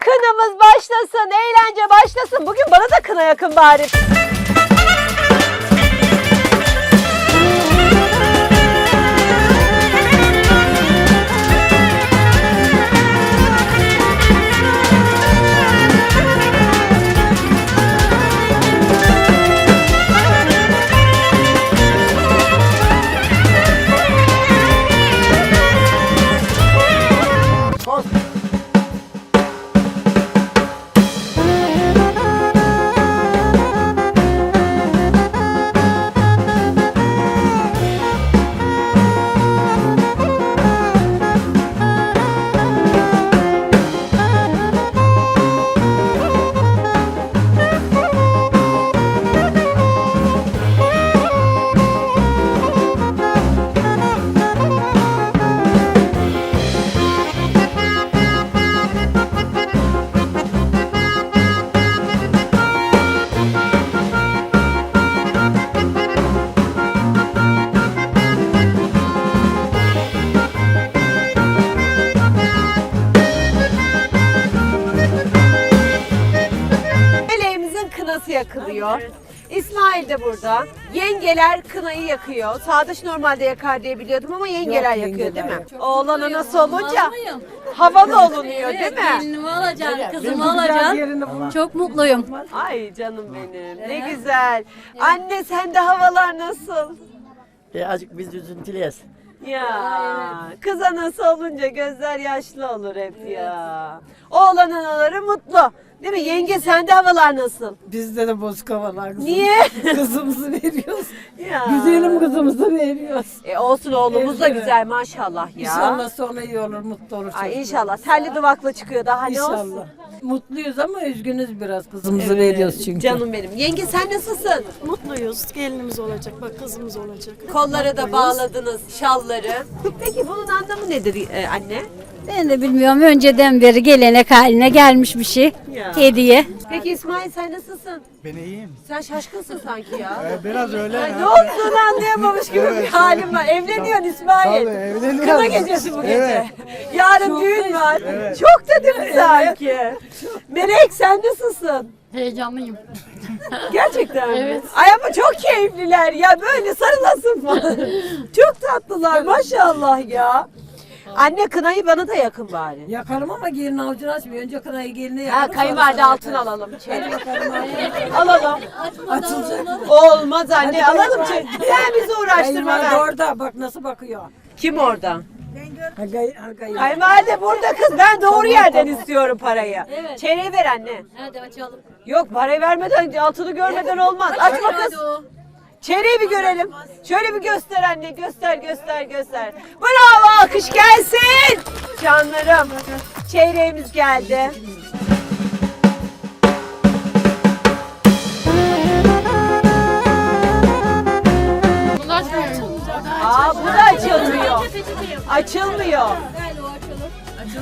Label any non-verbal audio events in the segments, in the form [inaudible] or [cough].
Kınamız başlasın, eğlence başlasın. Bugün bana da kına yakın bari. Kınası yakılıyor. İsmail de burada. Yengeler kınayı yakıyor. Sadıç normalde yakar diye biliyordum ama yengeler yakıyor değil mi? Oğlana nasıl olunca muyum? havalı olunuyor değil mi? Gelinimi alacağım, kızımı alacağım. Çok mutluyum. Ay canım benim ne güzel. Anne sende havalar nasıl? E, azıcık biz üzüntüleyiz. Ya kıza nasıl olunca gözler yaşlı olur hep ya. Oğlan anaları mutlu. Değil mi? Yenge sende havalar nasıl? Bizde de bozuk havalar kızım. Niye? [laughs] Kızımızı veriyoruz. Ya. Güzelim kızımızı veriyoruz. E olsun oğlumuz da Evet. güzel maşallah ya. İnşallah sonra iyi olur, mutlu olur. Ay inşallah. Telli duvakla çıkıyor daha ne olsun. İnşallah. Mutluyuz ama üzgünüz biraz kızımızı Evet, veriyoruz çünkü. Canım benim. Yenge sen nasılsın? Mutluyuz. Gelinimiz olacak. Bak kızımız olacak. Kollara da bağladınız şalları. Peki bunun anlamı nedir e, anne? Ben de bilmiyorum önceden beri gelenek haline gelmiş bir şey. Ya. Hediye. Peki İsmail sen nasılsın? Ben iyiyim. Sen şaşkınsın sanki ya. Ee, biraz öyle. Ay, ya. ne olduğunu anlayamamış gibi bir halim var. Evleniyorsun İsmail. Tabii, evleniyoruz. Kına gecesi bu gece. Evet. Yarın düğün var. Çok da değil mi sanki? Melek sen nasılsın? Heyecanlıyım. Gerçekten mi? Ay ama çok keyifliler ya. Böyle sarılasın mı? [laughs] çok tatlılar maşallah ya. Anne kınayı bana da yakın bari. Yakarım ama gelin avucunu açmıyor. Önce kınayı geline Ha yakarım. kayınvalide altın alalım. Çeyrek. [laughs] alalım. Açılacak. Olmaz anne alalım. çeyrek. Sen bizi uğraştırma Kayınvalide ben. orada bak nasıl bakıyor. Kim orada? Ha, gay, ha, gay- Kayınvalide burada kız. Ben doğru yerden istiyorum parayı. Çeyreği ver anne. Hadi açalım. Yok parayı vermeden altını görmeden olmaz. Açma kız. Çeyreği bir görelim. Şöyle bir göster anne. Göster göster göster. Bravo alkış gelsin. Canlarım. Çeyreğimiz geldi. Aa bu da açılmıyor. Açılmıyor.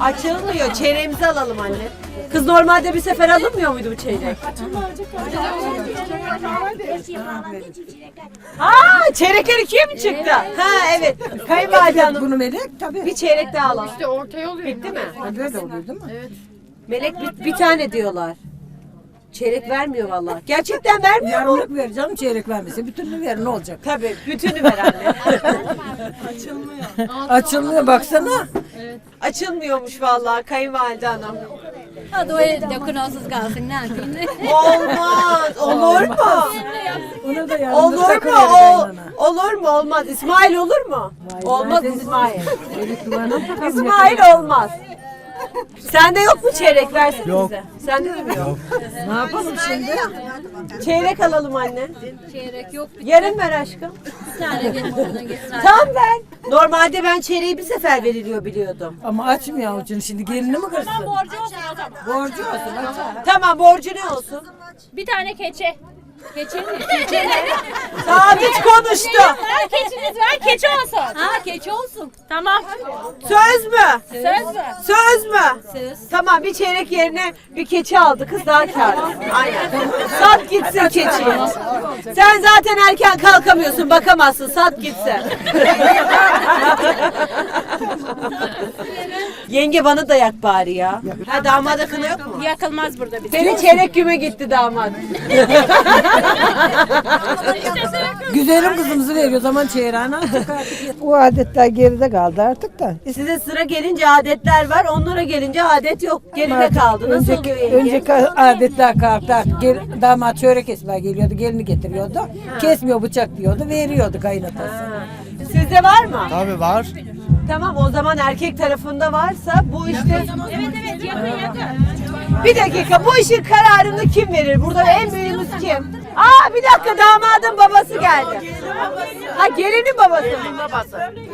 Açılmıyor. Çeyreğimizi alalım anne. Kız normalde bir sefer alınmıyor muydu bu çeyrek? Aa çeyrekler ikiye mi çıktı? Ha evet. Kayınvalide hanım. Bunu melek tabii. Bir çeyrek daha alalım. İşte ortaya oluyor. Bitti mi? Böyle oluyor değil mi? Melek bir, bir tane diyorlar. Çeyrek vermiyor vallahi. Gerçekten vermiyor mu? Yarımlık ver canım çeyrek vermesi. Bütününü ver ne olacak? Tabii. Bütünü ver anne. [laughs] Açılmıyor baksana. Açılmıyormuş vallahi kayınvalide hanım. Hadi o elde kınasız kalsın ne yapayım? Olmaz. Olur mu? Onu da Olur mu? O, olur mu? Olmaz. İsmail olur mu? Olmaz İsmail. İsmail olmaz. Sende yok mu çeyrek? Versene Yok. bize. Sende de mi yok? Ne yapalım şimdi? Çeyrek alalım anne. Çeyrek yok. Yarın ver aşkım. Bir tane getir. Tam ver. Normalde ben çeyreği bir sefer veriliyor biliyordum. Ama açmıyor avucunu şimdi gelini mi kırsın? Borcu olsun o zaman. Borcu olsun aç. Tamam borcu ne olsun? Bir tane keçe. Keçi mi? [laughs] Sabit konuştu. Var keçiniz var keçi olsun. Ha keçi olsun. Tamam. Söz mü? Söz mü? Söz mü? Söz. Tamam bir çeyrek yerine bir keçi aldı kız daha kârlı. Aynen. Sat gitsin keçiyi. Sen zaten erken kalkamıyorsun bakamazsın sat gitsin. [laughs] Yenge bana da yak bari ya. Ha damada kına yok mu? Yakılmaz burada bir Senin çeyrek güme gitti damat. [laughs] Güzelim kızımızı veriyor zaman çeyreğine. [laughs] O adetler geride kaldı artık da. Size sıra gelince adetler var, onlara gelince adet yok. Geride kaldı. Nasıl önceki, oluyor yenge? önceki adetler kalktı artık. Gel, damat çörek kesmeye geliyordu, gelini getiriyordu. Kesmiyor bıçak diyordu, veriyordu kaynatası. Sizde var mı? Tabii var. Tamam o zaman erkek tarafında varsa bu işte... Evet evet yakın yakın. Bir dakika bu işin kararını kim verir? Burada en büyüğümüz kim? Aa bir dakika damadın babası geldi. Ha gelinin babası.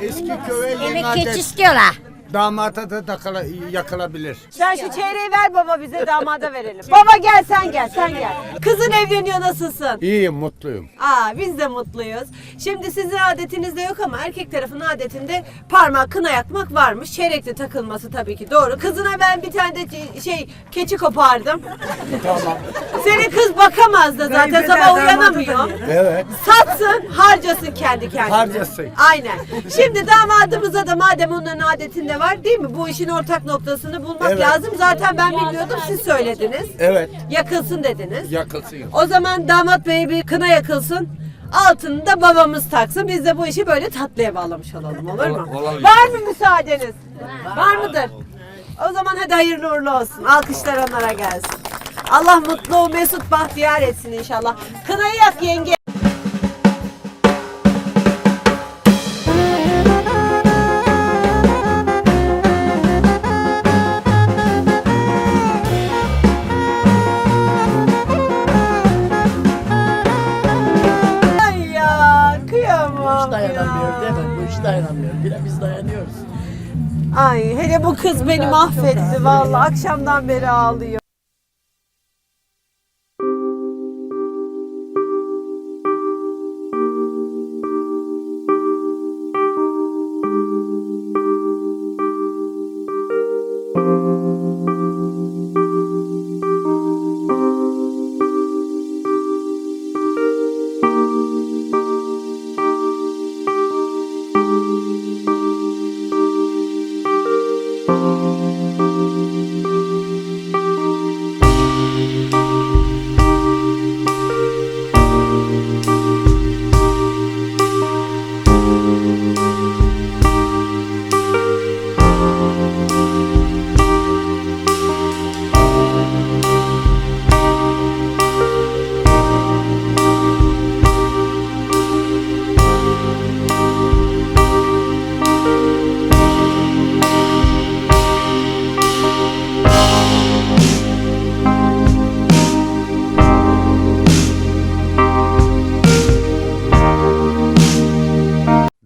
Eski köye yeni Yemek adet geç istiyorlar. Damata da takıla, yakılabilir. Sen şu çeyreği ver baba bize damada verelim. Baba gel sen gel sen gel. Kızın evleniyor nasılsın? İyiyim, mutluyum. Aa biz de mutluyuz. Şimdi sizin adetinizde yok ama erkek tarafının adetinde parmak kına yakmak varmış. Çeyrekli takılması tabii ki doğru. Kızına ben bir tane de şey keçi kopardım. Tamam. Senin kız bakamaz da zaten sabah uyanamıyor. Evet. Satsın, harcasın kendi kendine. Harcasın. Aynen. Şimdi damadımıza da madem onların adetinde var değil mi? Bu işin ortak noktasını bulmak Evet. lazım. Zaten ben bilmiyordum, siz söylediniz. Evet. Yakılsın dediniz. Yakılsın. O zaman damat bey bir kına yakılsın. Altını da babamız taksın. Biz de bu işi böyle tatlıya bağlamış olalım olur mu? Olabilir. Var mı müsaadeniz? Var mıdır? O zaman hadi hayırlı uğurlu olsun. Alkışlar onlara gelsin. Allah mutlu, mesut, bahtiyar etsin inşallah. Kınayı yak yenge. De biz dayanıyoruz. Ay hele bu kız beni mahvetti vallahi akşamdan beri ağlıyor.